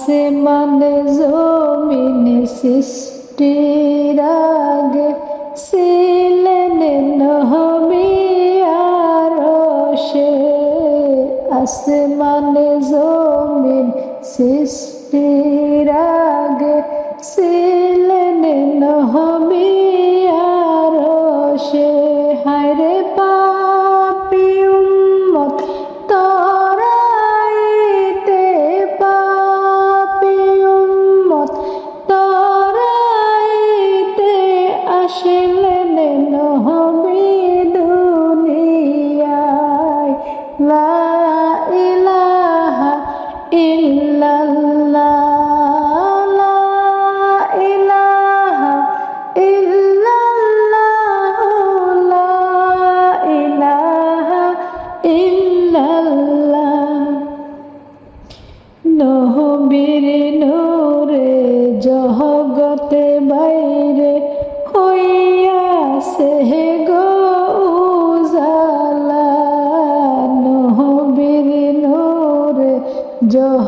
আসমানে জমিনে সৃষ্টির আগে ছিলেন নহমি আরশে আসমানে জমিন সৃষ্টির আগে ছিলেন love. Jauh.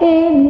in